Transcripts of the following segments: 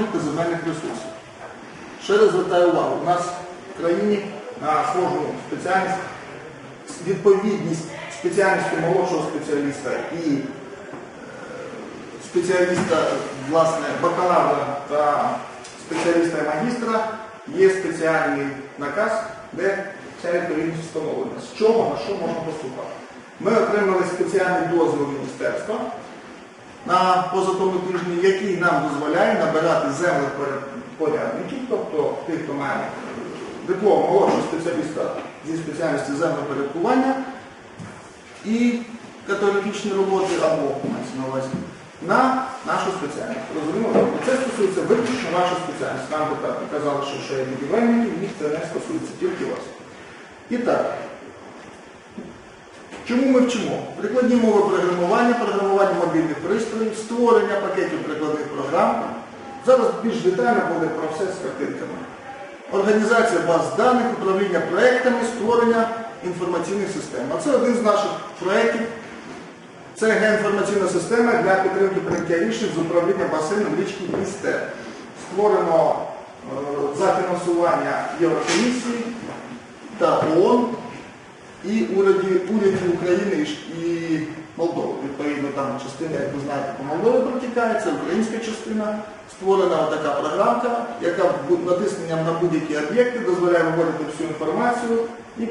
природних та земельних ресурсів. Ще раз звертаю увагу, у нас в країні на схожу спеціальність відповідність спеціальності молодшого спеціаліста і спеціаліста, власне, бакалавра та спеціаліста і магістра є спеціальний наказ, де ця відповідність встановлена. З чого на що можна поступати. Ми отримали спеціальний дозвіл міністерства на позатому тижні, який нам дозволяє набирати землепорядників, тобто тих, хто має диплом молодшого спеціаліста зі спеціальності землепорядкування і категоричні роботи або мається на увазі, на нашу спеціальність. Розуміло? Це стосується виключно вашої спеціальності. Нам депутати казали, що ще є будівельники, їх це не стосується, тільки вас. І так, Чому ми вчимо? Прикладні мови програмування, програмування мобільних пристроїв, створення пакетів прикладних програм. Зараз більш детально буде про все з картинками. Організація баз даних, управління проектами, створення інформаційних систем. А це один з наших проєктів. Це геоінформаційна система для підтримки прийняття рішень з управління басейном річки Дністер. Створено е, за фінансування Єврокомісії та ООН і урядів, урядів України і, Молдови. Відповідно, там частина, як ви знаєте, по Молдові протікає, це українська частина. Створена така програмка, яка натисненням на будь-які об'єкти дозволяє виводити всю інформацію і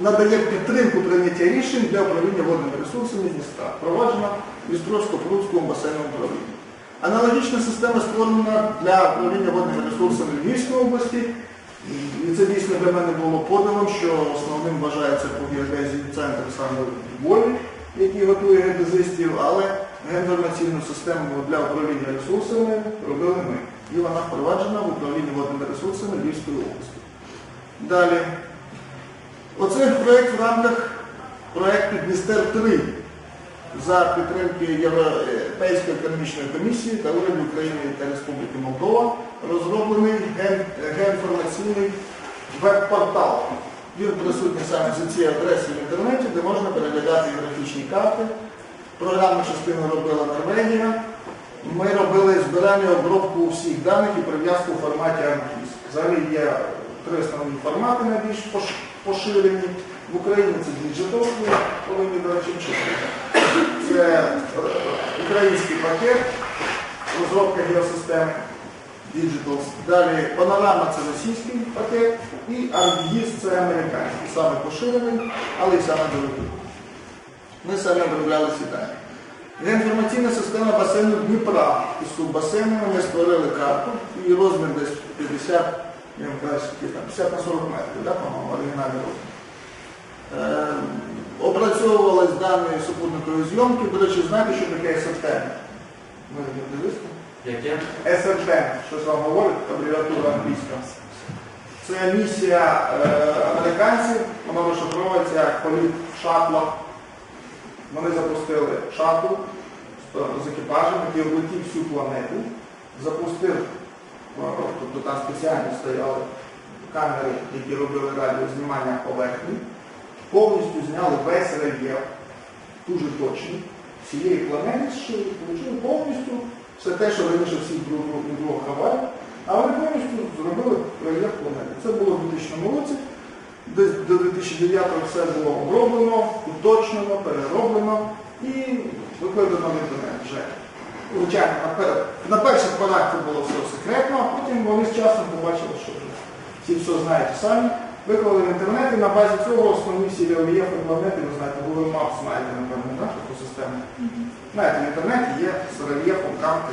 надає підтримку прийняття рішень для управління водними ресурсами міста. Проваджена в Істровсько-Прудському басейному управлінні. Аналогічна система створена для управління водними ресурсами Львівської області. І це дійсно для мене було подивом, що основним вважається по геодезії центр саме в Львові, який готує геодезистів, але геоінформаційну систему для управління ресурсами робили ми. І вона впроваджена в управлінні водними ресурсами Львівської області. Далі. Оце проєкт в рамках проєкту Дністер 3 за підтримки Європейської економічної комісії та уряду України та Республіки Молдова розроблений геоінформаційний веб-портал. Він присутній саме за цією адресою в інтернеті, де можна переглядати графічні карти. Програмну частину робила Норвегія. Ми робили збирання обробку всіх даних і прив'язку в форматі ArcGIS. Взагалі є три основні формати найбільш поширені. В Україні це Digital, повинні, до речі, вчити. Це е, український пакет, розробка геосистеми Digital. Далі панорама це російський пакет і ArcGIS це американський, саме поширений, але й саме дорогий. Ми самі обробляли ці дані. Геоінформаційна система басейну Дніпра із суббасейнами ми створили карту, її розмір десь 50, я вам кажу, 50 на 40 метрів, да, по-моєму, оригінальний розмір. Опрацьовувались дані супутникової зйомки. Речі, знаєте, що таке СРТ? Ми не дивилися? Яке? СРТ, щось вам говорить, абревіатура англійська. Це місія е, американців, вона розшифровується як політ в шатлах. Вони запустили шаттл з, з екіпажем, який облетів всю планету, запустив, е, тобто там спеціально стояли камери, які робили радіознімання поверхні, повністю зняли весь рельєф, дуже точний, всієї планети, що отримали повністю все те, що раніше всі друг друг а вони повністю зробили рельєф планети. Це було в 2000 році. До 2009-го все було оброблено, уточнено, перероблено і викладено в інтернет вже. Звичайно, на перших порах це було все секретно, а потім вони з часом побачили, що вже всі все знають самі. Виклали в інтернет і на базі цього основні всі рельєфи планети, ви знаєте, Google Maps знаєте, напевно, так, таку систему. Знаєте, в інтернеті є з рельєфом карти.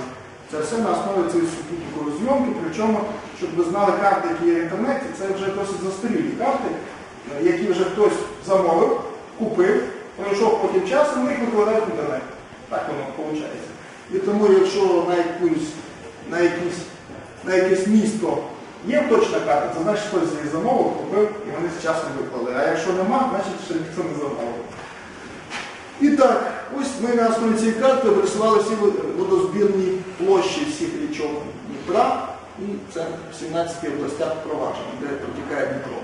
Це все на основі цієї супутникової зйомки, причому, щоб ви знали карти, які є в інтернеті, це вже досить застарілі карти, е, які вже хтось замовив, купив, пройшов потім час, і вони їх викладають в інтернет. Так воно виходить. І тому, якщо на якусь, на якісь, на якесь місто є точна карта, це значить хтось її замовив, купив і вони з часом виклали. А якщо нема, значить ще ніхто не замовив. І так, ось ми на основі цієї карти обрисували всі водозбірні площі всіх річок Дніпра і це в 17 областях впровадження, де протікає Дніпро.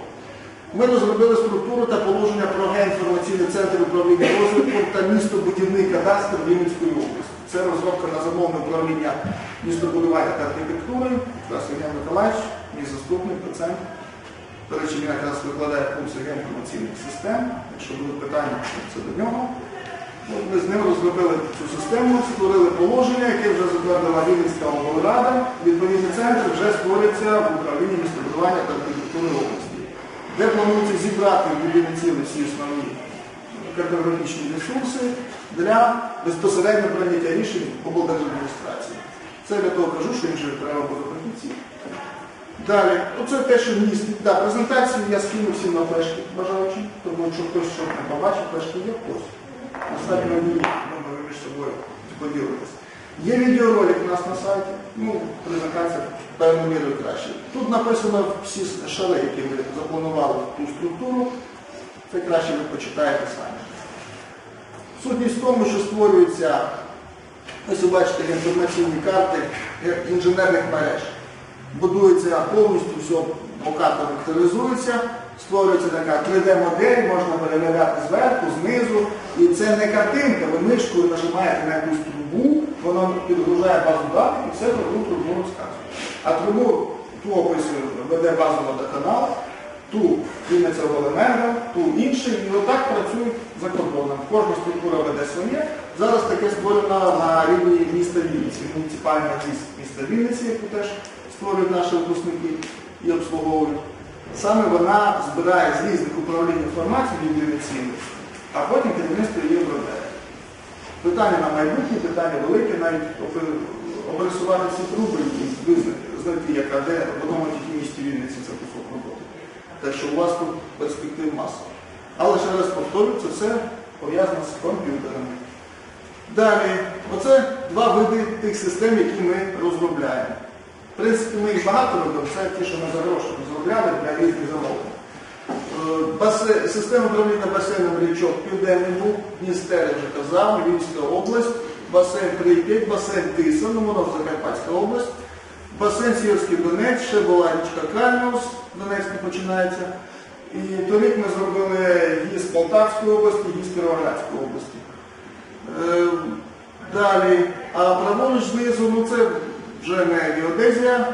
Ми розробили структуру та положення про геоінформаційний центр управління розвитком та містобудівний кадастр Рівненської області. Це розробка на замовне управління містобудування та архітектури. Миколаївич, мій заступник, доцент. До речі, він якраз викладає курс інформаційних систем. Якщо будуть питання, це до нього. Ми з ним розробили цю систему, створили положення, яке вже затвердила Вінницька облрада. Відповідний центр вже створюється в управлінні містобудування та архітектури області, де планується зібрати в єдине всі основні картографічні ресурси для безпосередньо прийняття рішень облдержадміністрації. Це для того кажу, що вже треба буде фахівці. Далі, оце те, що містить. Да, презентацію я скину всім на флешки бажаючи, тому якщо хтось щось не побачив, флешки є ось. Оставлю на ній, ми між собою поділитися. Є відеоролик у нас на сайті, ну, презентація певною мірою краще. Тут написано всі шари, які ми запланували в ту структуру. Це краще ви почитаєте самі. Сутність в тому, що створюються, ось ви бачите, інформаційні карти е, інженерних мереж. Будується повністю все по картам векторизується, створюється така 3D-модель, можна переглядати зверху, знизу. І це не картинка, ви мишкою нажимаєте на якусь трубу, воно підгружає базу даних і все про ту трубу розказує. А трубу ту описує, веде базу водоканал, ту Вінниця обленерго, ту інший, і отак працюють за кордоном. Кожна структура веде своє. Зараз таке створено на рівні міста Вінниці, муніципальна міста Вінниці, яку теж створюють наші випускники і обслуговують. Саме вона збирає з різних управлінь інформацію відповідаційну, а потім керівництво її обробляє. Питання на майбутнє, питання велике, навіть обрисувати ці труби і знайти, яка де в одному тільки місті Вінниці це кусок роботи. Так що у вас тут перспектив маса. Але ще раз повторюю, це все пов'язано з комп'ютерами. Далі, оце два види тих систем, які ми розробляємо. В принципі, ми їх багато робимо, це ті, що ми за гроші розробляли для різних замовлень. Е, Система управління басейном річок Південний Буг, Дністер, вже казав, Львівська область, басейн Прип'ять, басейн Тиса, ну воно Закарпатська область, басейн Сіверський Донець, ще була річка Кальміус, Донецька починається. І торік ми зробили гіз Полтавської області, гіз Кіровоградської області. Е, Далі, а праворуч знизу, ну це вже не геодезія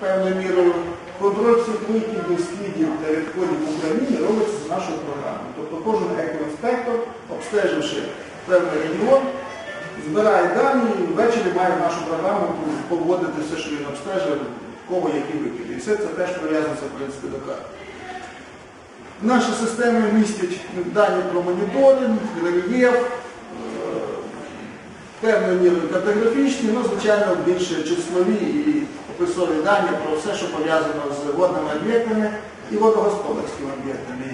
певною мірою. Контроль всіх викидів, скидів та відходів в Україні робиться з нашою програмою. Тобто кожен екоінспектор, обстеживши певний регіон, збирає дані і ввечері має нашу програму поводити все, що він обстежив, в кого які викиди. І все це теж прив'язується в принципі до карти. Наші системи містять дані про моніторинг, рельєф, певною мірою картографічні, ну, звичайно, більше числові і описові дані про все, що пов'язано з водними об'єктами і водогосподарськими об'єктами.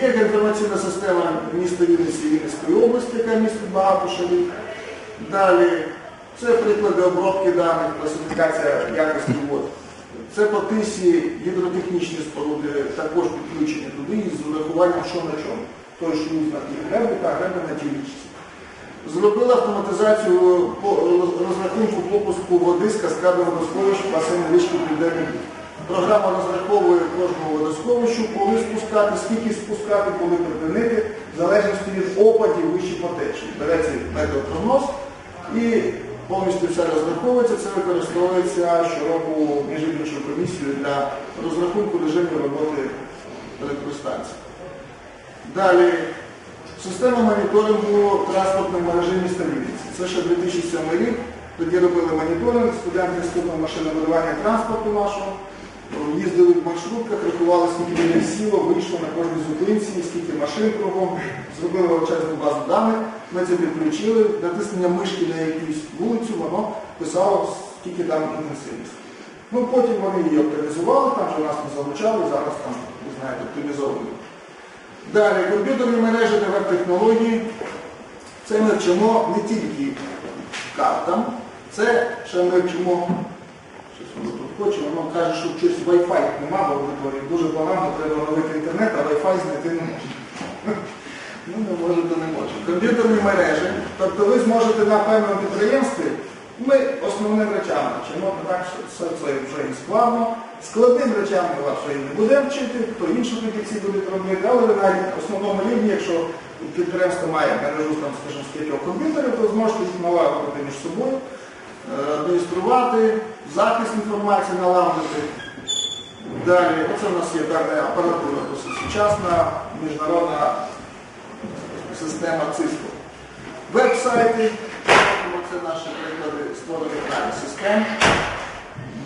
Є інформаційна система міста Вінниці Вінницької області, яка містить багато шарів. Далі це приклади обробки даних, класифікація якості вод. Це по тисі гідротехнічні споруди також підключені туди із урахуванням що на чому. Той шлюз на тій греблі та греблі на тій річці. Зробили автоматизацію розрахунку пропуску води з каскадного водосховища в басейн річки Південний. Програма розраховує кожному водосховищу, коли спускати, скільки спускати, коли припинити, в залежності від опадів вищі по течії. Береться метеопрогноз і повністю все розраховується. Це використовується щороку міжвідомчою комісією для розрахунку режимів роботи електростанції. Далі система моніторингу транспортної мережі міста Вінниці. Це ще 2007 рік. Тоді робили моніторинг, студенти інституту машинобудування транспорту нашого. Їздили в маршрутках, рахували, скільки людей сіло, вийшло на кожній зупинці, скільки машин кругом, зробили величезну базу даних, ми це підключили, натиснення мишки на якусь вулицю, воно писало, скільки там інтенсивність. Ну, потім вони її оптимізували, там вже нас не залучали, зараз там, ви знаєте, оптимізовані. Далі, комп'ютерні мережі та веб-технології. Це ми вчимо не тільки картам, це ще ми вчимо, щось воно тут хоче, воно каже, що щось Wi-Fi нема в аудиторії, дуже погано, треба ловити інтернет, а Wi-Fi знайти не можна. Ну, не може, то не може. Комп'ютерні мережі, тобто ви зможете на певному підприємстві, ми основним речам вчимо, так що це вже і складно. Складним речам ми вас і не будемо вчити, хто інші фахівці будуть робити, але ви на основному рівні, якщо підприємство має мережу, там, скажімо, з кількох комп'ютерів, то зможете їх налагодити між собою, е, адмініструвати, захист інформації налагодити. Далі, оце у нас є певна апаратура досить сучасна, міжнародна система ЦИСКО. Веб-сайти, наші приклади створених систем.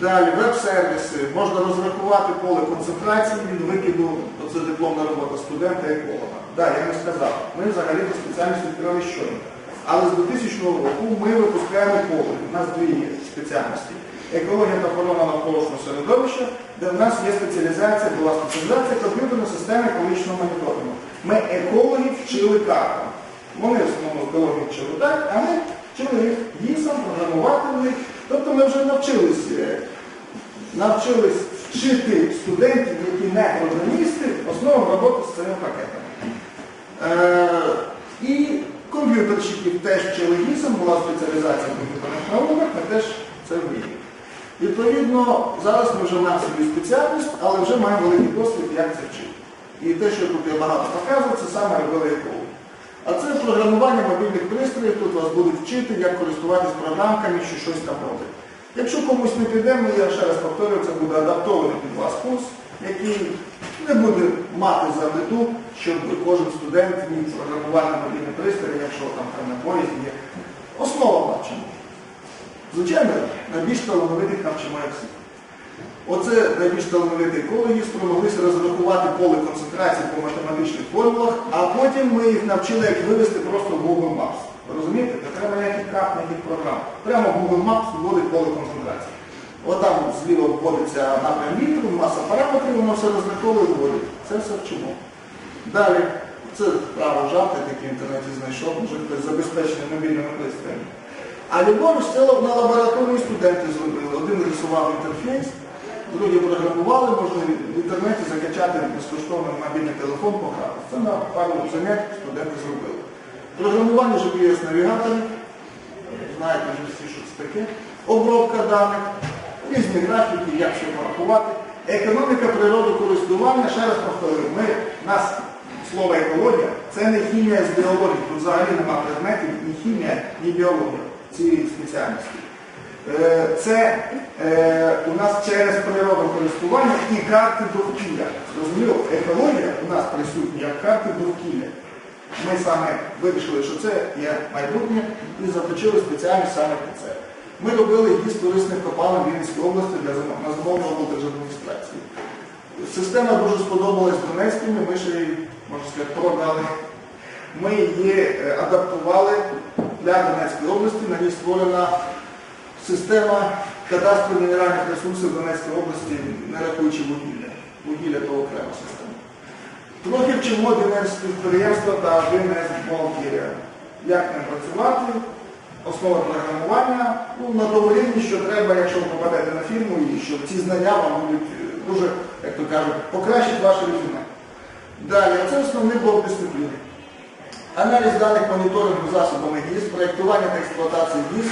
Далі веб-сервіси, можна розрахувати поле концентрації від викиду, оце дипломна робота студента еколога. Так, я не сказав, ми взагалі до спеціальність відкрили щойно. Але з 2000 року ми випускаємо поле. У нас дві є спеціальності. Екологія та охорона навколишнього середовища, де в нас є спеціалізація, була спеціалізація комп'ютерної системи екологічного моніторингу. Ми екологів вчили картам. Вони в основному екологію вчили так, а ми їх гісам, програмувати. Тобто ми вже навчились, е, навчились вчити студентів, які не програмісти, основам роботи з цими пакетами. Е, і комп'ютерщиків теж вчили гісам, була спеціалізація в комп'ютерних науках, ми теж це вміємо. Відповідно, зараз ми вже маємо собі спеціальність, але вже маємо великий досвід, як це вчити. І те, що тут я багато показував, це саме робили. А це програмування мобільних пристроїв, тут вас будуть вчити, як користуватись програмками, чи щось там робити. Якщо комусь не піде, ну, я ще раз повторюю, це буде адаптований під вас курс, який не буде мати за мету, щоб кожен студент міг програмувати мобільні пристрої, якщо там, на поїзді є. Основа навчимо. Звичайно, найбільш талановитих навчимо як всіх. Оце найбільш талановиті екологи спромоглися розрахувати поле концентрації по математичних формулах, а потім ми їх навчили, як вивести просто в Google Maps. Розумієте? Не треба ніяких карт, ніяких програм. Прямо Google Maps вводить поле концентрації. Отам зліва вводиться напрям вітру, маса параметрів, воно все розраховує вводить. Це все вчимо. Далі, це право жарти, який в інтернеті знайшов, може хтось забезпечений мобільними пристроями. А ліворуч це на лабораторії студенти зробили. Один рисував інтерфейс, другі програмували, можна в інтернеті закачати безкоштовно мобільний телефон пограти. Це на пару занять студенти зробили. Програмування GPS-навігаторів, знаєте вже всі, що це таке, обробка даних, різні графіки, як що порахувати. Економіка природокористування, ще раз повторюю, ми, нас слово екологія це не хімія з біології. Тут взагалі немає предметів ні хімія, ні біологія цієї спеціальності. Е, Це е, у нас через природокористування і карти довкілля. Зрозуміло, екологія у нас присутня як карти довкілля. Ми саме вирішили, що це є майбутнє і заточили спеціальність саме під це. Ми робили гість корисних копалин Вінницької області для зам- на облдержадміністрації. Система дуже сподобалась Донецьким, ми ще її, можна сказати, продали. Ми її е, адаптували для Донецької області, на ній створена система кадастру мінеральних ресурсів Донецької області, не рахуючи вугілля. Вугілля то окрема система. Трохи вчимо підприємства та ДНС бухгалтерія. Як ним працювати, основи програмування, ну, на тому рівні, що треба, якщо ви попадете на фірму, і що ці знання вам будуть е, дуже, як то кажуть, покращити ваше резюме. Далі, це основний блок дисципліни. Аналіз даних моніторингу засобами ГІС, проєктування та експлуатація ГІС,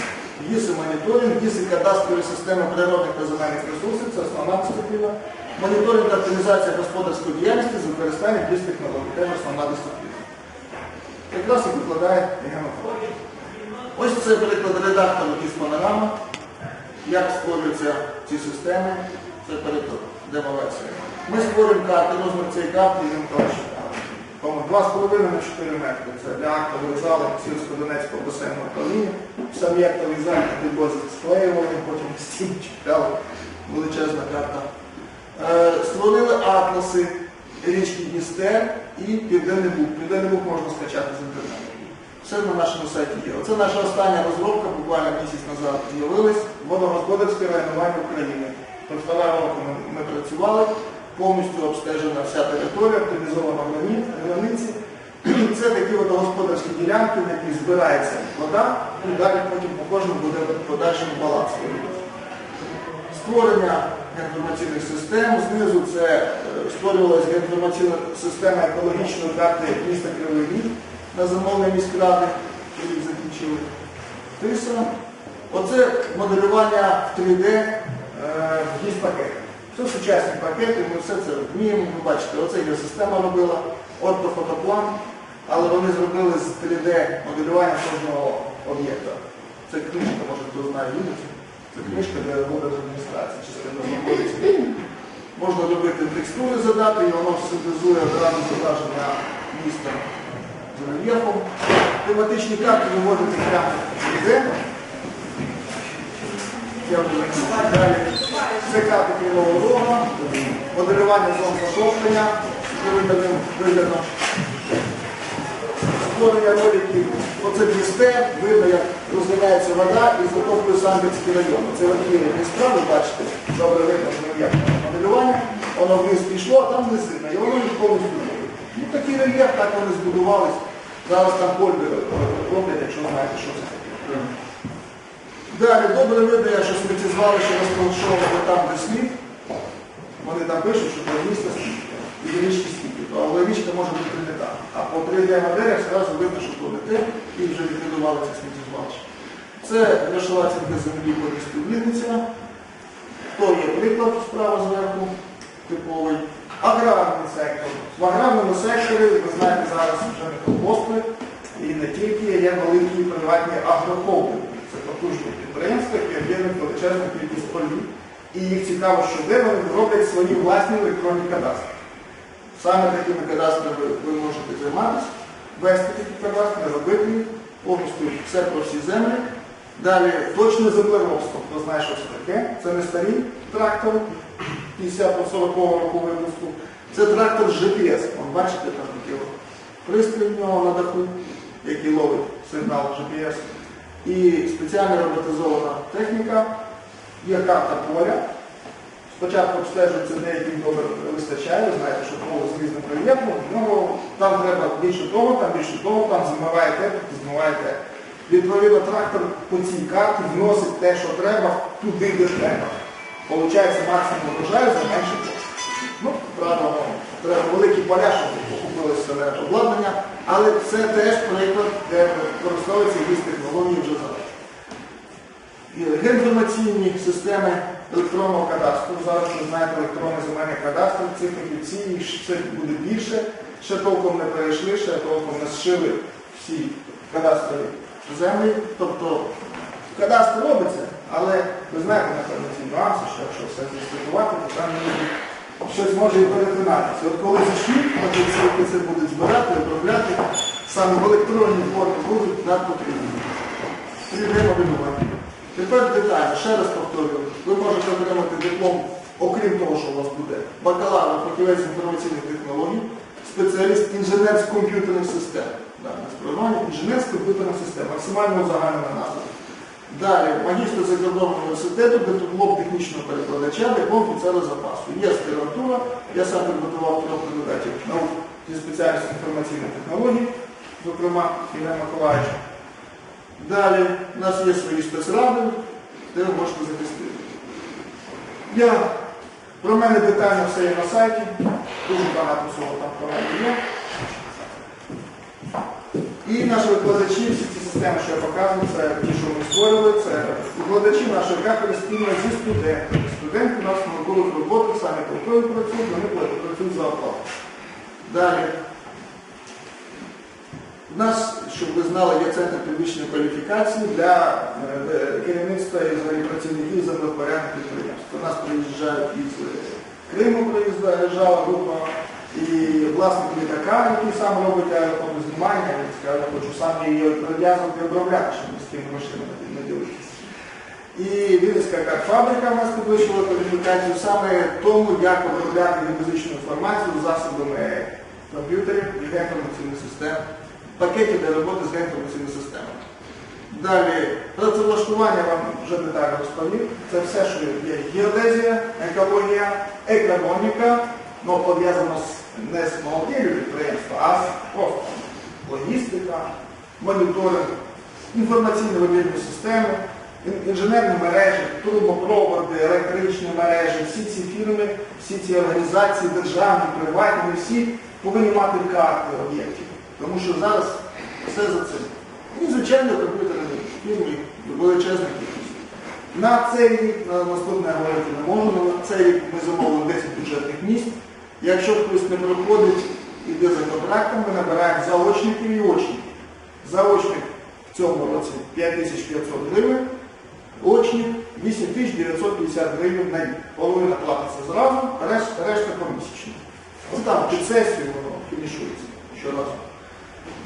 ГІС і моніторинг, ГІС і кадастрові системи природних та земельних ресурсів, це основна дисципліна. Моніторинг та оптимізація господарської діяльності з використанням технологій, теж основна дисципліна. Якраз і викладає Єгенофон. Ось це приклад редактору із панорама, як створюються ці системи, це демоверсія. Ми створюємо карти, розмір цієї карти і він. Тому 2,5 на 4 метри. Це для актової зали сільсько-донецького басейного управління. Самі актові залі підвозі склеювали, потім стін чіпляли. Величезна карта. Е, Створили атласи річки Дністер і Південний Буг. Південний Буг можна скачати з інтернету. Все на нашому сайті є. Оце наша остання розробка, буквально місяць назад з'явилась. Водогосподарське районування України. Півтора року ми, ми працювали, повністю обстежена вся територія, оптимізована границі. Це такі водогосподарські ділянки, на яких збирається вода, і далі потім по кожному буде подальший баланс. Створення інформаційних систем. Знизу це е, створювалася інформаційна система екологічної карти міста Кривий Ріг на замовлення міськради, їх закінчили. ТИСА. Оце моделювання в 3D е, в гість пакети. Це сучасні пакети, ми все це вміємо. Ви бачите, оце є система робила, ортофотоплан. але вони зробили з 3D-моделювання кожного об'єкта. Це книжка, може хто знає Unity. Це книжка, робота адміністрації, частина знаходиться. Можна робити текстури задати, і воно синтезує одразу зображення міста з рельєфом. Тематичні карти виводити прямо в 3D. Я вже. Далі. Карти Кривого Рога, моделювання зон затоплення з виглядом, виглядом. Створення роликів. Оце Дністер, видно, як розганяється вода і затоплює Самбірський район. Це архівні справи, бачите, добре видно, що як моделювання. Воно вниз пішло, а там низина, і воно їх повністю. Ну такий рельєф, так вони збудувались. Зараз там кольби роблять, якщо знаєте, що це таке. Далі добре видно, що сміттєзвалище розташоване там, де слід. Вони там пишуть, що до міста слід. І до річки стільки. Але річка може бути так. А по 3D моделях одразу видно, що то не і вже ліквідували це сміттєзвалище. Це грошова цінка землі по місту То є приклад справа зверху, типовий. Аграрний сектор. В аграрному секторі, ви знаєте, зараз вже не колгоспи, і не тільки є великі приватні агрохолдинги. Це потужні підприємства, які об'єднують величезну кількість полів. І їх цікаво, що де вони роблять свої власні електронні кадастри. Саме такими кадастрами ви можете займатися, вести такі кадастри, робити їх, повністю все про всі землі. Далі точне землеробство. Хто знає, що це таке? Це не старі трактори 50-40 року випуску. Це трактор GPS. Вон, бачите, там такий пристрій в нього на даху, який ловить сигнал GPS. І спеціальна роботизована техніка, є карта поля. Спочатку обстежується деякий добре вистачає, ви знаєте, що поле з різним рельєфом, там треба більше того, там більше того, там змиває те, тут змиває те. Відповідно, трактор по цій карті вносить те, що треба, туди, де треба. Получається максимум врожаю за менше коштів. Ну, правда, треба великі поля, щоб покупили все обладнання, але це теж приклад, де використовуються якісь технології вже зараз. І Геоінформаційні системи електронного кадастру. Зараз ви знаєте електронний земельний кадастр, цифрів їх ще буде більше. Ще толком не перейшли, ще толком не зшили всі кадастрові землі. Тобто кадастр робиться, але ви знаєте, напевно, ці нюанси, що якщо все зіслідувати, то там іноді щось може і перетинатися. От коли зашли, мотоцикли це будуть збирати, обробляти, саме в електронній формі будуть надпотрібні. 3D-моделювання. Тепер детально, ще раз повторюю, ви можете отримати диплом, окрім того, що у вас буде бакалавр, фахівець інформаційних технологій, спеціаліст інженер з комп'ютерних систем. Да, інженер з комп'ютерних систем, максимально узагальнена назва. Далі, магістр закордонного університету, диплом технічного перекладача, диплом офіцера запасу. Є аспірантура, я сам підготував трьох кандидатів наук зі спеціальністю інформаційних технологій, зокрема Ігор Миколаївич. Далі у нас є свої спецради, де ви можете захистити. Я, про мене детально все є на сайті, дуже багато всього там про мене є. І наші викладачі, всі ці системи, що я показую, це ті, що ми створювали, це викладачі нашої кафедри спільно зі студентами. Студенти у нас наукових роботах самі толкові працюють, вони працюють за оплату. Далі. У нас, щоб ви знали, є центр підвищення кваліфікації для е, керівництва і працівників землепорядних підприємств. До нас приїжджають із е, Криму, приїжджала група, і власник літака, який сам робить аерофотознімання, він сказав, я хочу сам її прив'язувати обробляти, щоб з тими машинами не дивитися. І Вінницька карфабрика в нас підвищила кваліфікацію саме тому, як обробляти геодезичну інформацію засобами комп'ютерів і геоінформаційних систем пакетів для роботи з геоінформаційними системами. Далі, працевлаштування вам вже детально розповів. Це все, що є геодезія, екологія, економіка, ну, пов'язано з, не з молоділлю підприємства, а просто логістика, моніторинг, інформаційно-вимірні системи, інженерні мережі, трубопроводи, електричні мережі, всі ці фірми, всі ці організації, державні, приватні, всі повинні мати карти об'єктів. Тому що зараз все за цим. І, звичайно, комп'ютерні фірми величезна кількість. На цей рік, на наступне говорити не можу, на цей рік ми замовили 10 бюджетних місць. Якщо хтось не проходить, іде за контрактом, ми набираємо заочників і очників. Заочник в цьому році 5500 гривень, очник 8950 гривень на рік. Половина платиться зразу, решта, решта помісячно. Ну там під сесію воно фінішується щоразу.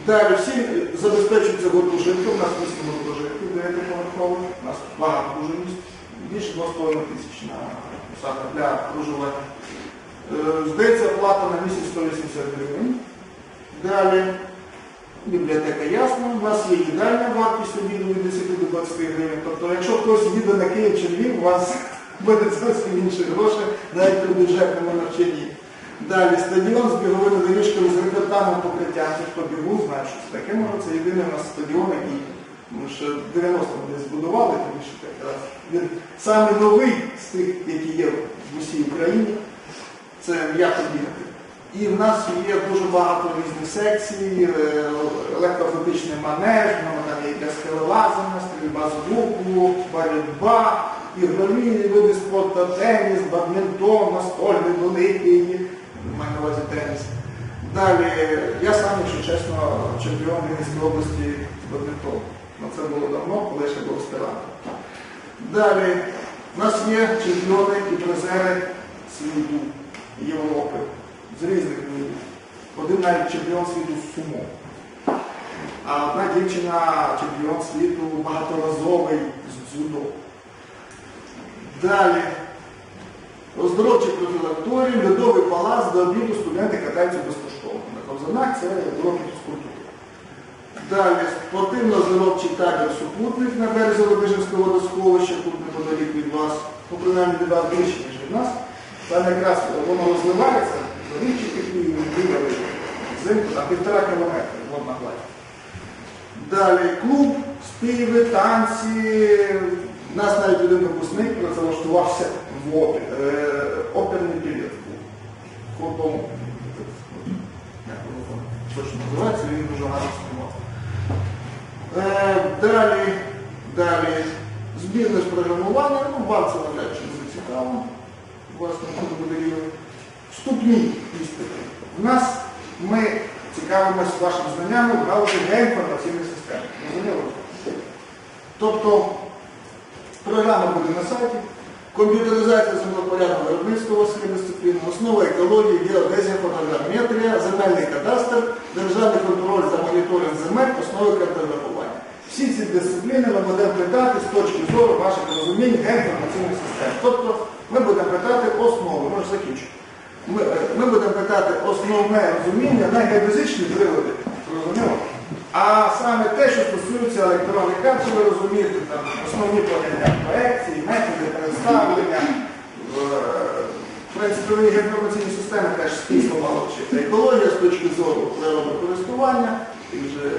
Далі всі забезпечуються гуртожитком, у нас місто гуртожитків, дев'ятиповерхових, у нас багато дуже міст, більше 2,5 тисяч на саме для проживання. Е, Здається, плата на місяць 180 гривень. Далі бібліотека ясна, у нас є їдальня вартість обіду від 10 до 20 гривень. Тобто, якщо хтось їде на Київ чи Львів, у вас буде зовсім інші гроші, навіть при бюджетному навчанні. Далі стадіон з біговими доріжками з репертарним покриттям. Ті, хто бігу, знає, що це таке може. Це єдиний у нас стадіон, який ми ще в 90-му десь збудували, тому що якраз він саме новий з тих, які є в усій Україні. Це м'яко бігати. І в нас є дуже багато різних секцій, е, електроатлетичний манеж, там є скелелазання, стрільба з луку, боротьба, ігрові види спорту, теніс, бадмінтон, настольний великий, маю на увазі теніс. Далі, я сам, якщо чесно, чемпіон Вінницької області з бадмінтону. Ну, це було давно, коли ще був аспірантом. Далі, в нас є чемпіони і призери світу, Європи з різних видів. Один навіть чемпіон світу з сумо. А одна дівчина чемпіон світу багаторазовий з дзюдо. Далі. Оздоровчий профілакторій, льодовий палац, до обіду студенти катаються безкоштовно. На ковзанах це уроки фізкультури. Далі спортивно-оздоровчий табір супутник на березі Лобижинського водосховища, тут неподалік від вас, ну принаймні від вас ближче, ніж від нас. Там якраз воно розливається, річі такі бігали взимку на півтора кілометра водна гладь. Далі клуб, співи, танці. У нас навіть один випускник працевлаштувався в е, оперний білет. Хлопом, як воно точно називається, він дуже гарно співав. Е, Далі, далі, збірне з програмування, ну, вам це навряд чи дуже цікаво. Буде рівень. Вступні іспити. У нас ми цікавимося вашими знаннями в галузі геоінформаційної системи. Розуміло? Тобто програма буде на сайті, комп'ютеризація землепорядного виробництва схеми дисципліни, основа екології, геодезія, фотографметрія, земельний кадастр, державний контроль за моніторинг земель, основи картографування. Всі ці дисципліни ми будемо питати з точки зору ваших розумінь геоінформаційної системи. Тобто ми будемо питати основи, може закінчу. Ми, е, ми будемо питати основне розуміння на геодезичні прилади, зрозуміло? А саме те, що стосується електронних карт, ви розумієте, там, основні поняття проекції, методи представлення, е, в принципі, інформаційні системи теж спільно мало вчити. Екологія з точки зору природокористування, тих же